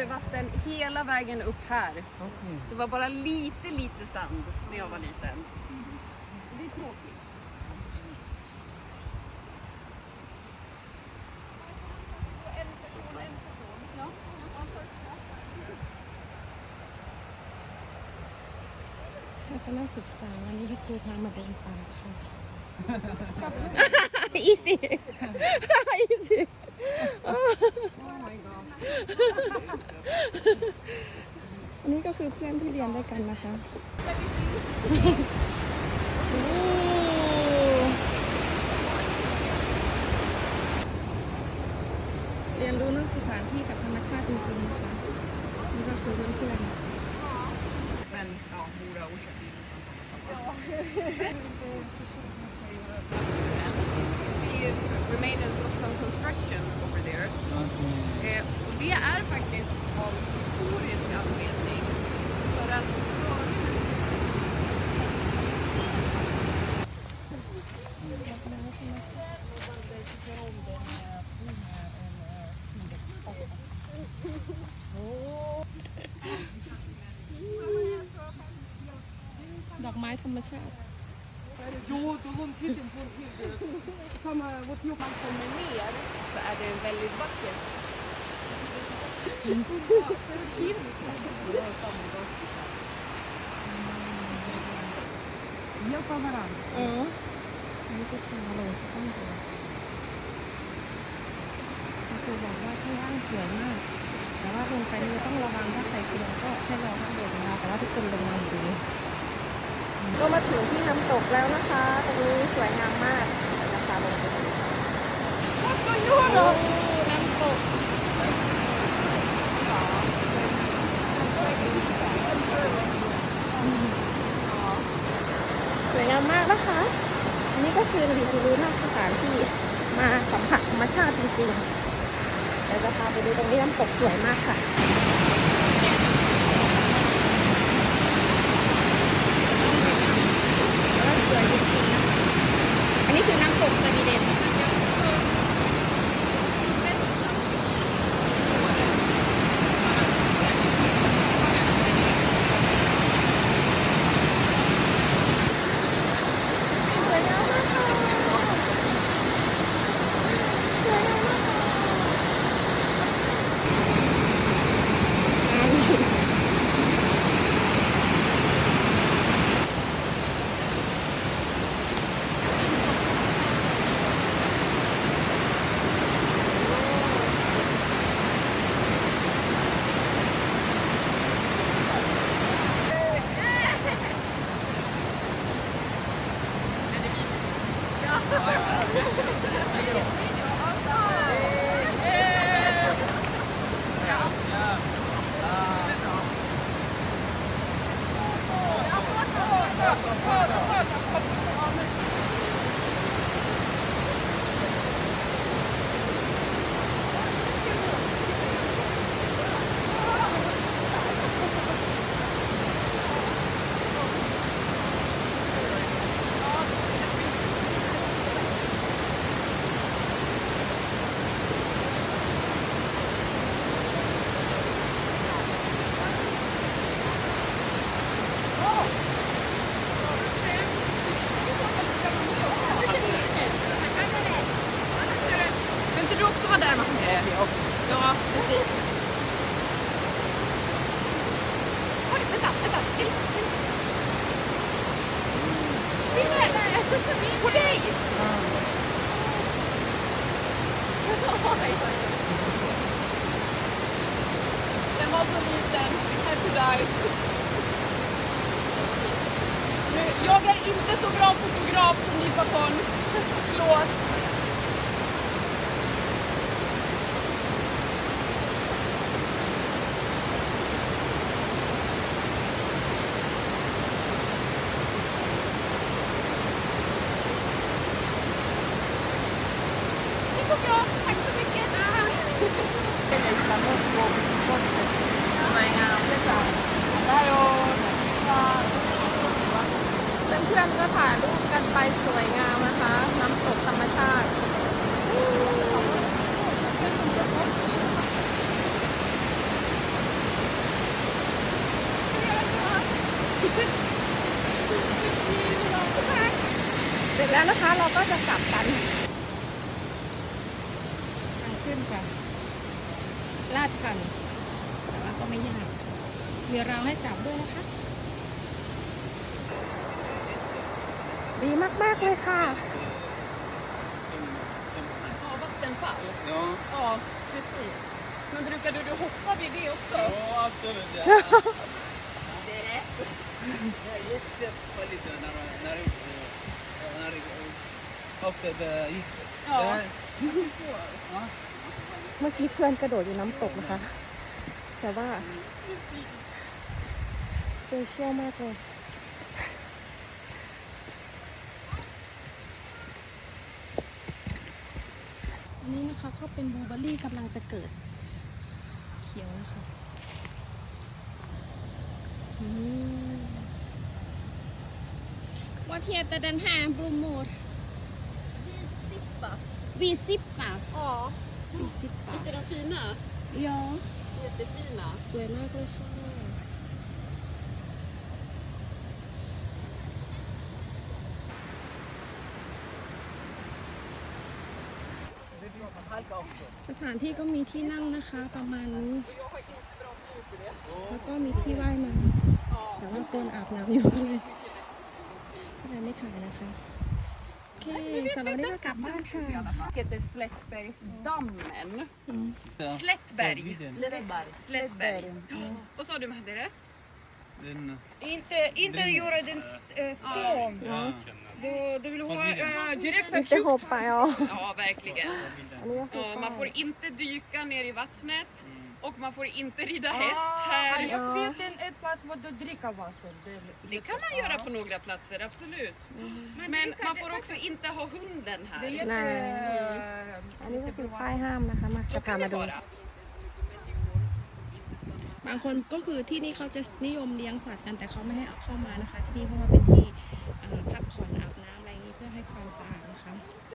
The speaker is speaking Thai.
hade vatten hela vägen upp här. Okej. Det var bara lite, lite sand när jag var liten. Det är tråkigt. En person och en person. Ja. Ja, ทัศนศึกษาวันนี้ให้ครูพามาเดินป่าค่ะอีสิอีสิอันนี้ก็คือเพื่อนที่เรียนด้วยกันนะคะเรียนรู้เรื่องสถานที่กับธรรมชาติจริงๆนะคะ นี่ก็คือเพื่อนๆ Men ja, Mora och Orsabil. See remains of some construction over there. Okej. Eh, och det är faktiskt av historisk anledning. För att Oh. ดอก ไม้ธรรมชาติ Jo, då går titeln på samma vårt jobb man kommer ner så är det väldigt vackert. Hjälpa varandra. เอออันนี้ก็คือลงข้างบนคุณครูบอกว่าข้างล่างสวยมากแต่ว่าลงไปนี่ต้องระวังถ้าใครกลัวก็ให้รอข้างบนนะคะแต่ว่าทุกคนลงมาอยู่ดี ก็มาถึงที่น้ำตกแล้วนะคะ ตรงนี้สวยงามมากนะคะลงไปดูน้ำตกสวยงามมากนะคะ อันนี้ก็คือรีวิวนอกสถานที่มาสัมผัสธรรมชาติจริงๆเดี๋ยวจะพาไปดูตรงนี้น้ำตกสวยมากค่ะ สวยจริงๆนะคะอันนี้คือน้ำตกสวีเดนสวยงามมากค่ะสวยงามมากค่ะ Kan Den var så liten. Jag är inte så bra fotograf som ni Papon. Förlåt. ายรูปกันไปสวยงามนะคะ น้ำตกธรรมชาติเสร็จแล้วนะคะเราก็จะกลับกันทางขึ้นค่ะ ลาดชัน แต่ว่าก็ไม่ยาก มีราวให้จับด้วยนะคะ ดีมาก ๆ เลยค่ะ Ja, vattenfall. Ja, Ja, precis. Men brukade du hoppa vid det också? ja absolut. Ja. Det är rätt. Jag gick på lite när, när, när, när efter det gick. Ja. Det här- Ja. เมื่อกี้เพื่อนกระโดดอยู่น้ำตกนะคะ แต่ว่า สเปเชียลมากเลย นนี้นะคะก็เป็นบลูเบอร์รี่กำลังจะเกิด เขียวนะคะอืม Vad heter den här blommor? Vitsippa. Visippa. Ja. Visippa. Visst är de fina? Ja, Jättefina. สวยมากเลยใช่ Halka också. สถานที่ก็มีที่นั่งนะคะ ประมาณนี้ แล้วก็มีที่ว่ายน้ำแต่ว่าคนอาบน้ำอยู่ก็เลยก็เลยไม่ถ่ายนะคะโอเคสำหรับวันนี้ก็กลับบ้านค่ะ heter Slättbergsdammen. Ja. Slättberg. Slättberg. Slättberg. Vad sa du vad hette det? Den, Inte, inte göra den äh, stång. ja. Då, då vill du ha äh, direkt ไม่ได้โฮไปอ๋อ Ja, verkligen. อันนี้ก็คือ Ja, man får inte dyka ner i vattnet Mm. och man får inte rida häst här. Jag vet en, ett plats var du dricker vatten. Det- Det kan man göra på några platser, absolut. Men man får också inte ha hunden Det är här. jätte... Nej. อันนี้ก็คือป้ายห้ามนะคะ มา Så จะพา kan มา det ดู vara. บางคนก็คือที่นี่เขาจะนิยมเลี้ยงสัตว์กันแต่เขาไม่ให้เอาเข้ามานะคะ ที่นี่เพราะว่าเป็นที่พักผ่อนอาบน้ำอะไรนี้เพื่อให้ความสะอาดนะคะ